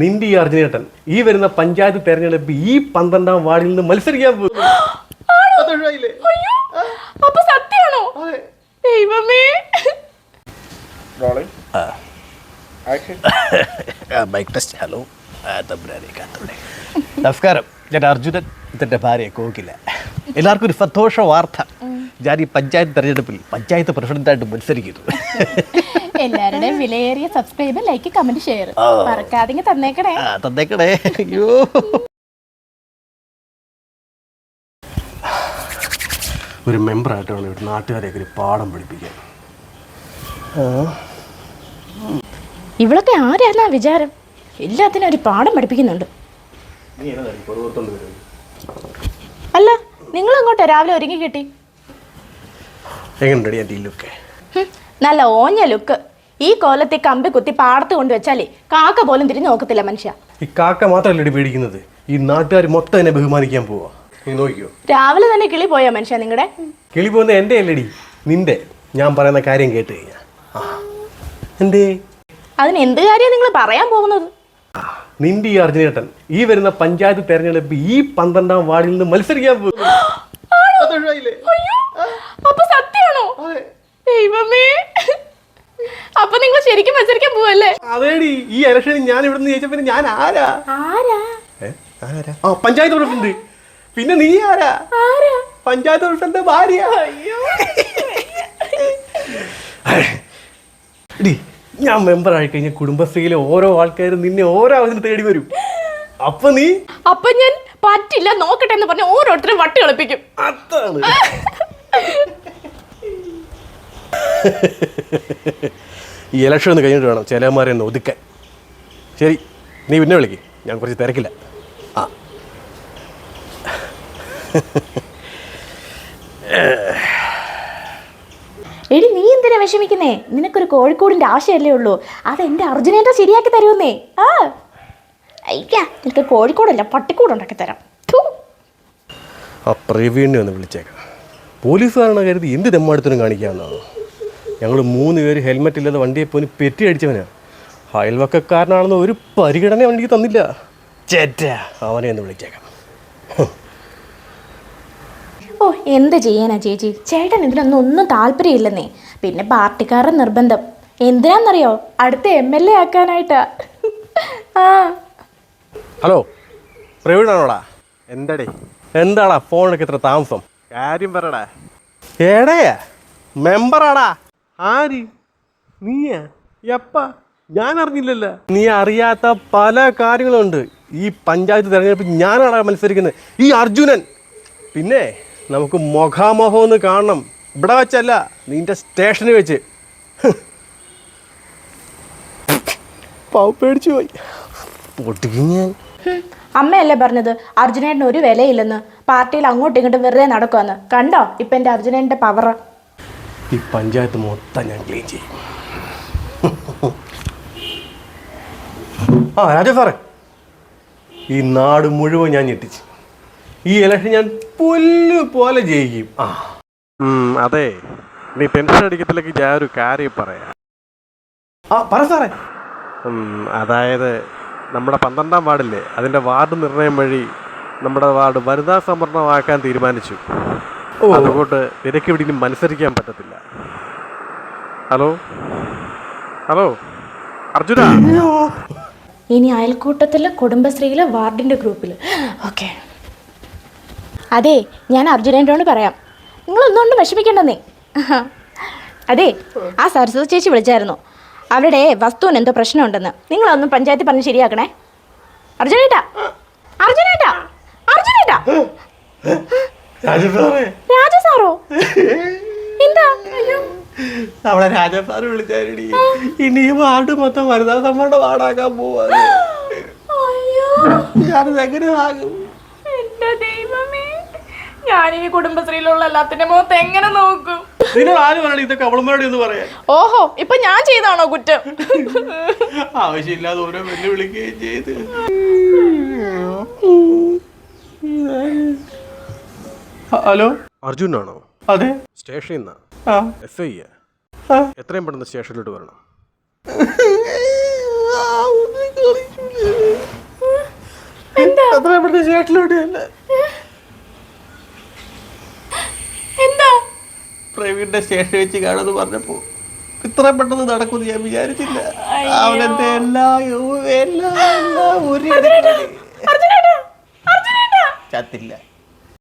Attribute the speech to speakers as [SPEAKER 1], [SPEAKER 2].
[SPEAKER 1] നിന്റെ ഈ അർജുനേട്ടൻ ഈ വരുന്ന പഞ്ചായത്ത് തെരഞ്ഞെടുപ്പ് ഈ പന്ത്രണ്ടാം വാർഡിൽ നിന്ന് മത്സരിക്കാൻ പോകുന്നു. അതൊഴിവായില്ലേ?
[SPEAKER 2] അയ്യോ അപ്പൊ സത്യാണോ
[SPEAKER 1] അതെ.
[SPEAKER 2] ദൈവമേ.
[SPEAKER 3] മൈക്ക് ടെസ്റ്റ് ഹലോ നമസ്കാരം. ഞാൻ അർജുനൻ ഇതിന്റെ ഭാര്യ കോക്കില്ല എല്ലാവർക്കും ഒരു സന്തോഷ വാർത്ത. ഞാൻ ഈ പഞ്ചായത്ത് തെരഞ്ഞെടുപ്പിൽ പഞ്ചായത്ത് പ്രസിഡന്റായിട്ട് മത്സരിക്കുന്നു.
[SPEAKER 2] എല്ലാവരുടെയും വിലയേറിയ സബ്സ്ക്രൈബ് ലൈക്ക് കമന്റ് ഷെയർ മറക്കാതെ തന്നേക്കണേ.
[SPEAKER 3] ആ തന്നേക്കണേ. അയ്യോ.
[SPEAKER 1] ഒരു മെമ്പറായിട്ട് വേണം ഇവിടെ നാട്ടുകാരെയൊക്കെ ഒരു പാഠം പഠിപ്പിക്കാൻ.
[SPEAKER 2] ഇവളൊക്കെ ആരാന്നാ വിചാരം? എല്ലാത്തിനും ഒരു പാഠം പഠിപ്പിക്കുന്നുണ്ട്? അല്ല നിങ്ങൾ അങ്ങോട്ട് രാവിലെ ഒരുങ്ങി കിട്ടി.
[SPEAKER 1] എങ്ങനെയുണ്ടടി എന്റെ ലുക്ക്
[SPEAKER 2] നല്ല ഓഞ്ഞ ലുക്ക് ഈ കോലത്തെ കമ്പി കുത്തി പാടത്ത് കൊണ്ടുവച്ചാലേ കാക്ക പോലും തിരിഞ്ഞു നോക്കത്തില്ല മനുഷ്യ.
[SPEAKER 1] ഈ കാക്ക മാത്രമല്ല പേടിക്കുന്നത്? ഈ നാട്ടുകാർ മൊത്തം എന്നെ ബഹുമാനിക്കാൻ പോവാ. നീ നോക്കിയോ
[SPEAKER 2] രാവിലെ തന്നെ കിളി പോയാ മനുഷ്യ നിങ്ങളുടെ
[SPEAKER 1] കിളി പോകുന്ന എന്റെ അല്ലടി. നിന്റെ. ഞാൻ പറയുന്ന കാര്യം കേട്ട് കഴിഞ്ഞാ. ആ. എന്തേ?
[SPEAKER 2] അതിന് എന്ത് കാര്യം നിങ്ങൾ പറയാൻ പോകുന്നത്?
[SPEAKER 1] നിന്റെ ഈ അർജുനേട്ടൻ ഈ വരുന്ന പഞ്ചായത്ത് തെരഞ്ഞെടുപ്പ് ഈ പന്ത്രണ്ടാം വാർഡിൽ നിന്ന് മത്സരിക്കാൻ പോകുന്നു. അതൊഴിവായില്ലേ?
[SPEAKER 2] അയ്യോ അപ്പൊ സത്യാണോ
[SPEAKER 1] അതെ.
[SPEAKER 2] ദൈവമേ. അപ്പൊ നിങ്ങൾ ശരിക്കും മത്സരിക്കാൻ പോവല്ലേ?
[SPEAKER 1] അതേടി ഈ ഇലക്ഷനിൽ ഞാൻ ഇവിടെ നിന്ന് ജയിച്ചപ്പോ ഞാൻ ആരാ?
[SPEAKER 2] ആരാ?
[SPEAKER 1] ആരാ? ആ പഞ്ചായത്ത് പ്രസിഡന്റ്. പിന്നെ നീ ആരാ?
[SPEAKER 2] ആരാ?
[SPEAKER 1] പഞ്ചായത്ത് പ്രസിഡന്റ് ഭാര്യ.
[SPEAKER 2] അയ്യോ.
[SPEAKER 1] എടി ഞാൻ മെമ്പർ ആയി കഴിഞ്ഞ കുടുംബശ്രീയിലെ ഓരോ ആൾക്കാരും നിന്നെ ഓരോ ആവശ്യത്തിന് തേടി വരും. അപ്പൊ നീ?
[SPEAKER 2] അപ്പൊ ഞാൻ പറ്റില്ല നോക്കട്ടെ എന്ന് പറഞ്ഞ ഓരോരുത്തരും വട്ടി കളിപ്പിക്കും
[SPEAKER 1] അതാണ്. ഈ ഇലക്ഷൻ ഒന്ന് കഴിഞ്ഞിട്ട് വേണം ചിലമാരെ ഒന്ന് ഒതുക്കാൻ. ശരി നീ പിന്നെ വിളിക്ക്. ഞാൻ കുറച്ച് തിരക്കില്ല. ആ.
[SPEAKER 2] എടി നീ എന്തിനാ വിഷമിക്കുന്നേ? നിനക്കൊരു കോഴിക്കോടിന്റെ ആശയല്ലേ ഉള്ളൂ. അത് എന്റെ അർജുനേട്ട ശരിയാക്കി തരുമെന്നേ. ആ. അയ്യാ നിനക്ക് കോഴിക്കോടല്ല പട്ടിക്കൂട് ഉണ്ടാക്കി തരാം.
[SPEAKER 1] ആ പ്രവീണിനെ ഒന്ന് വിളിച്ചേക്കാം. പോലീസുകാരനെ കരുതി എന്ത് തെമ്മാടത്തിനും കാണിക്കാമെന്നാണ് ഞങ്ങൾ മൂന്ന് പേര് ഹെൽമെറ്റ് ഇല്ലാതെ വണ്ടിയെ പോയി പെറ്റി അടിച്ചവനാണ് അയൽവക്കക്കാരനാണെന്ന് ഒരു പരിഗണന വണ്ടിക്ക് തന്നില്ല. ചേറ്റ അവനെ ഒന്ന് വിളിച്ചേക്കാം.
[SPEAKER 2] ഓ എന്ത് ചെയ്യാനാ ചേച്ചി? ചേട്ടൻ ഇതിനൊന്നും ഒന്നും താല്പര്യമില്ലെന്നേ. പിന്നെ പാർട്ടിക്കാരുടെ നിർബന്ധം. എന്തിനാന്നറിയോ? അടുത്ത എം എൽ എ ആക്കാനായിട്ടാ. ആ.
[SPEAKER 1] ഹലോ പ്രവീണാണോടാ? എന്തടേ? എന്താടാ ഫോണിനൊക്കെ ഇത്ര താമസം? കാര്യം പറടാ. ഏടയാ മെമ്പറാടാ ആര്? നീയാ? എപ്പ ഞാൻ അറിഞ്ഞില്ലല്ല നീ അറിയാത്ത പല കാര്യങ്ങളുണ്ട്. ഈ പഞ്ചായത്ത് തിരഞ്ഞെടുപ്പ് ഞാനാണ് മത്സരിക്കുന്നത്. ഈ അർജുനൻ. പിന്നെ നമുക്ക് മുഖാമുഖം ഒന്ന് കാണണം. ഇവിടെ വെച്ചല്ല നിന്റെ സ്റ്റേഷനിൽ വെച്ച്. പേടിച്ചു പോയി. പൊട്ടിക്കും ഞാൻ.
[SPEAKER 2] അമ്മയല്ലേ പറഞ്ഞത്? അർജുനേട്ടന് ഒരു വിലയില്ലെന്ന്. പാർട്ടിയിൽ അങ്ങോട്ടും ഇങ്ങോട്ടും വെറുതെ നടക്കുമെന്ന് കണ്ടോ? ഇപ്പൊ എന്റെ അർജുനേട്ടന്റെ പവർ
[SPEAKER 1] ഈ പഞ്ചായത്ത് മൊത്തം ഞാൻ ക്ലീൻ ചെയ്യും. ആ രാജ സാറേ ഈ നാട് മുഴുവൻ ഞാൻ ഞെട്ടിച്ച്. ഈ ഇലക്ഷൻ ഞാൻ പുല്ല് പോലെ ജയിക്കും. ആ. അതെ. നീ ടെൻഷൻ അടിക്കത്തിലേക്ക് ഞാൻ ഒരു കാര്യം പറയാം. ആ പറ സാറേ. അതായത് നമ്മുടെ പന്ത്രണ്ടാം വാർഡില്ലേ അതിന്റെ വാർഡ് നിർണയം വഴി നമ്മുടെ വാർഡ് വനിതാ സംവരണമാക്കാൻ തീരുമാനിച്ചു. അതുകൊണ്ട് നിനക്ക് എവിടെയും ഇനി മത്സരിക്കാൻ പറ്റത്തില്ല. ഹലോ? ഹലോ? അർജുന?
[SPEAKER 2] ഇനി അയൽക്കൂട്ടത്തിൽ കുടുംബശ്രീയിലെ വാർഡിന്റെ ഗ്രൂപ്പിൽ ഓക്കെ. അതെ ഞാൻ അർജുനേട്ടനോട് പറയാം. നിങ്ങൾ നിങ്ങളൊന്നുകൊണ്ട് വിഷമിക്കണ്ടെന്നേ. അതെ ആ സരസ്വതി ചേച്ചി വിളിച്ചായിരുന്നു. അവരുടെ വസ്തുവിന് എന്തോ പ്രശ്നമുണ്ടെന്ന്. നിങ്ങളൊന്ന് പഞ്ചായത്തിൽ പറഞ്ഞ് ശരിയാക്കണേ. അർജുനേട്ടാ. അർജുനേട്ടാ. അർജുനേട്ടാ
[SPEAKER 1] രാജസാറേ
[SPEAKER 2] രാജ സാറോ എന്താ അയ്യോ
[SPEAKER 1] നമ്മളെ രാജസാറ് വിളിച്ചാരടി. ഇനിയും വാർഡ് മൊത്തം വനിതാ സമ്മേളനം വാർഡാക്കാൻ പോവാ.
[SPEAKER 2] അയ്യോ.
[SPEAKER 1] ഞാനത് എങ്ങനെ ആകും?
[SPEAKER 2] എന്റെ ദൈവമേ. ഞാനിനി കുടുംബശ്രീയിലുള്ള എല്ലാത്തിന്റെ മുഖത്ത് എങ്ങനെ നോക്കും?
[SPEAKER 1] ഇതൊക്കെ അവളന്മാരോട് എന്ന് പറയാൻ
[SPEAKER 2] ഓഹോ ഇപ്പൊ ഞാൻ ചെയ്താണോ കുറ്റം?
[SPEAKER 1] ആവശ്യമില്ലാതെ ഓരോ വെല്ലുവിളിക്കുകയും ചെയ്ത്. ഹലോ? അർജുനാണോ? അതെ. സ്റ്റേഷനിൽ നിന്നാ എസ് ഐ എത്രയും പെട്ടെന്ന് സ്റ്റേഷനിലോട്ട് വരണം. അത്രയും പെട്ടെന്ന് സ്റ്റേഷനിലോട്ട് തന്നെ
[SPEAKER 2] എന്താ?
[SPEAKER 1] പ്രവീണിന്റെ സ്റ്റേഷൻ വെച്ച് കാണുമെന്ന് പറഞ്ഞപ്പോ ഇത്ര പെട്ടെന്ന് നടക്കുമെന്ന് ഞാൻ വിചാരിച്ചില്ല. അവനെന്റെ എല്ലാ എല്ലാ എല്ലാ ഒരു ചത്തില്ല.